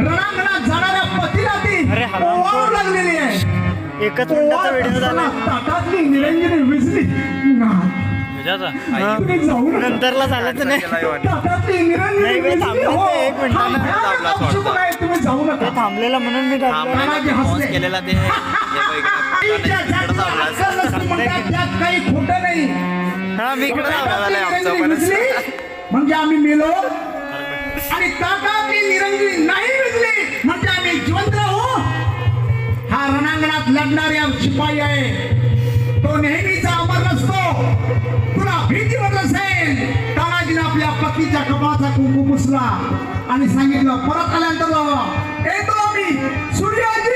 रणांगणात जाणाऱ्या पतीला ती. ओवाळू लागलेली आहे. एकच मिनिटाचा व्हिडिओ झाला. ताटातली निरंजनी विजली. नंतरला झालंच नाही. थांबलेलं म्हणून मी केलेला ते. हे काही खोटं नाही. हा मी इकडे म्हणजे आम्ही मेलो. आणि काका ताटातली निरंजनी नाही विजली म्हणजे आम्ही जिवंत राहू हा रणांगणात लढणाऱ्या शिपाई आहे. तो नेहमीचा अमर नसतो तुला भीती वाटत असेल. तानाजीने आपल्या पत्नीच्या कपाळाचा कुंकू पुसला आणि सांगितलं परत आल्यानंतर येतो आम्ही. सूर्याजी!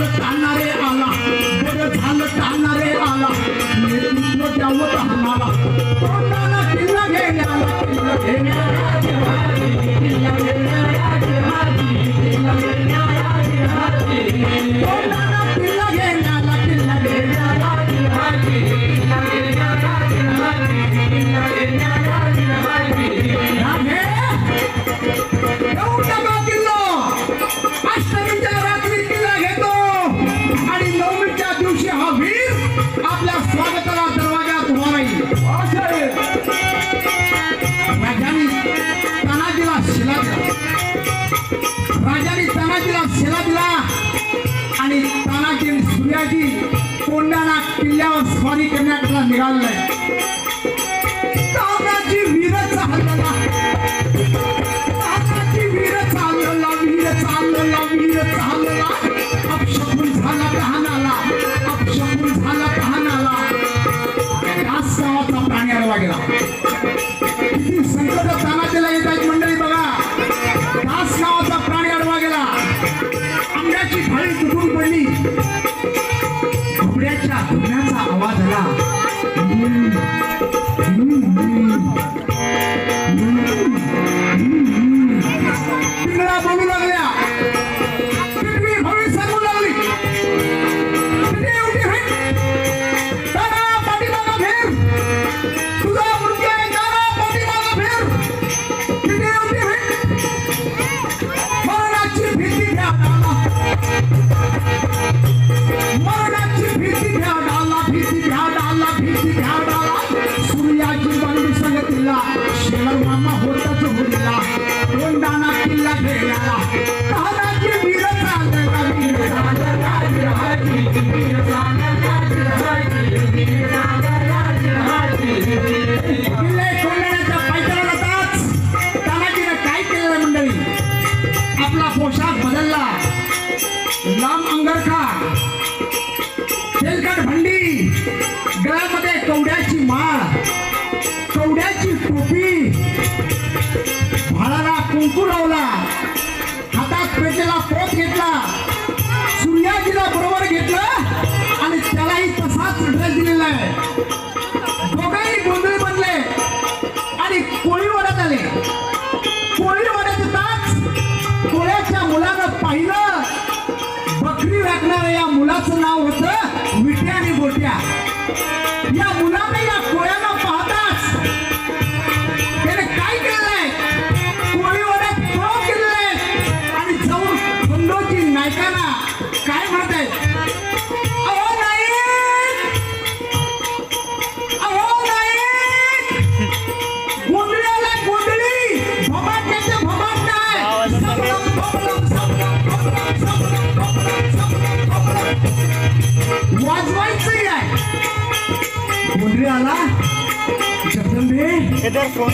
झालं टाळणारे आला बरं झालं टाळणारे आला नेतृत्व द्यावं तहनाला तोंडाला किल्ला घेण्याला किल्ला घेण्याला करण्याकरता निघाललाय तानाजी वीर चालला तानाजी वीर चालला वीर चालला वीर चालला अपशकुन झाला तहानाला अपशकुन झाला तहानाला. दास नावाचा प्राणी आडवा गेला किती संकट तानाजीला येत आहेत मंडळी बघा. दास नावाचा प्राणी आडवा गेला आंब्याची फळी तुटून पडली. घोड्याच्या धुण्याचा आवाज आला. Hum. Hum. हातात पेटेला पोत घेतला. सूर्याजीला बरोबर घेतलं आणि त्यालाही तसाच ड्रेस दिलेला आहे. दोघांनी गोंधळी बनले आणि कोळी वाड्यात आले. कोळी वाड्यात येताच कोळ्याच्या मुलानं पाहिलं. बकरी राखणाऱ्या या मुलाचं नाव होतं विट्या आणि गोट्या. या मुलानं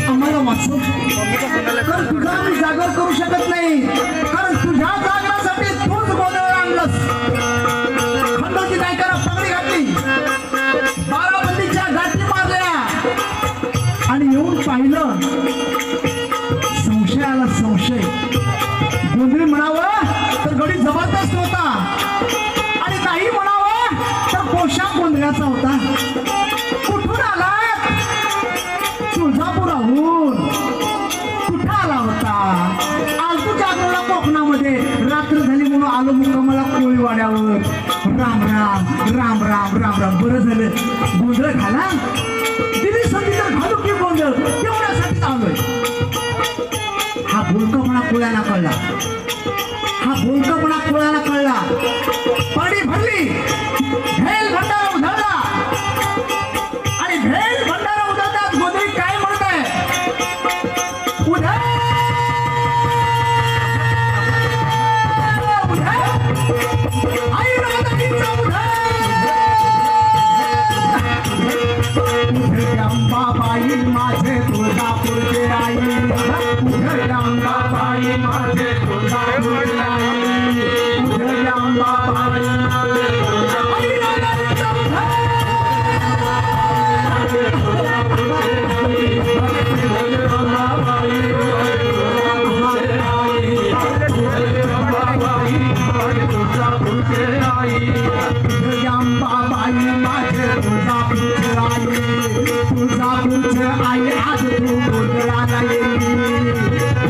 आम्हाला वाचव तुझा आम्ही जागर करू शकत नाही. कारण तुझ्या जागरासाठी तूच गोंधळ आणलंस. खंडोची नायकाला पगडी घातली. बाराबंदीच्या गाठी मारल्या. आणि येऊन पाहिलं कोकणामध्ये रात्र झाली म्हणून आलो मुक्कामाला कोळीवाड्यावर. राम राम राम राम राम राम. बरं झालं. गोंधळ घाला. दिली संधी तर घालू की गोंधळ? तेवढ्यासाठी आलोय. हा बोलकपणा कोळ्याला कळला. हा बोलकपणा कोळ्याला कळला. अंबाबाई माझे तुळजापूरचे आई. उधळ अंबाबाई माझे तुळजापूरचे आई.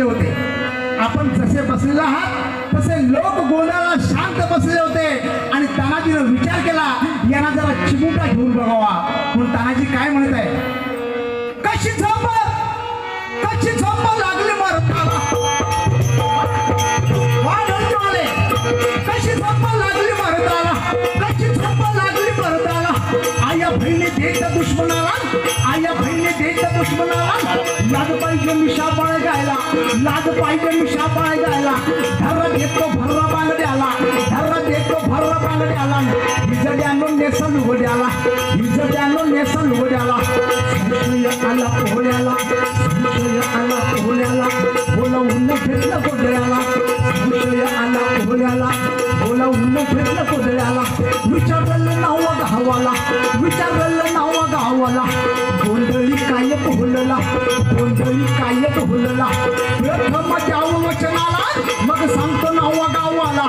शांत बसले होते. आपण जसे बसलेले आहात तसे लोक गोंधळाला शांत बसले होते. आणि तानाजीनं विचार केला यांना जरा चिमुटा घेऊन बघावा. म्हणून तानाजी काय म्हणत आहे? कशी झोप? कशी झोप लागली मरताला कशी झोप लागली मरताला कशी झोप लागली मरताला आया बहिणी देत दुश्मनाला. आया बहिणी देत दुश्मनाला. लाग पाहिजे मिशा पाळ गायला लाग पाहिजे मिशा पाळ गायला धर्रा देतो भर्रा बांगड्याला. धर्रा देतो भर्रा बांगड्याला. विजड्यानो नेसन उघड्याला. विजड्यानो नेसन उघड्याला. संशय आला पोहल्याला संशय आला पोहल्याला बोलवून फिरलं गोंधळ्याला संशय आला पोहल्याला बोलवून फिरलं गोंधळ्याला विचारलं नाव गावाला. विचारलं नाव गावाला. गोंधळ काय पोहलला गोंधळी काय पोहलला प्रथम द्यावं वचनाला मग सांगतो नाव गावाला.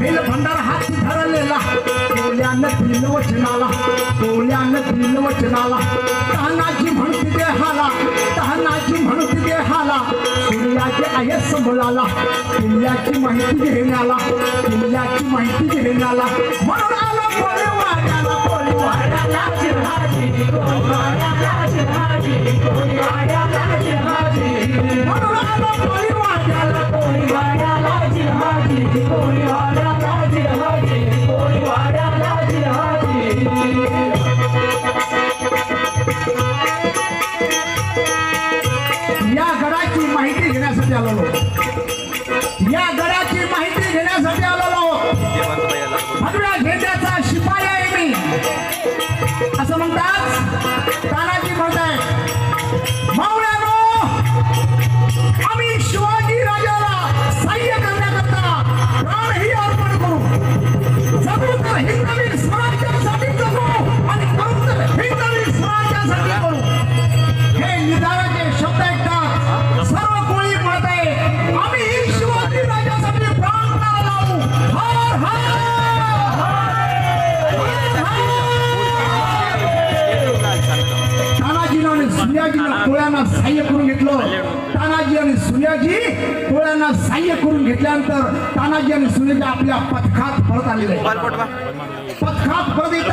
बेल भंडार हात धरलेला. कोल्यानं तीन वचनाला कोल्यानं तीन वचनाला तहनाची म्हणते देहाला. तहनाची तानाची म्हणते दे हाला सूर्याचे आयस मुलाला किल्ल्याची माहिती घेण्याला. किल्ल्याची माहिती घेण्याला. म्हणून आला कोळी वाड्याला. कोळी वाड्याला माहिती घेण्यासाठी तानाजी आणि सूर्याजी कोळ्यांना सहाय्य करून घेतल्यानंतर तानाजी आणि सूर्याजी आपल्या पथकात परत आलेले पथकात परत येतात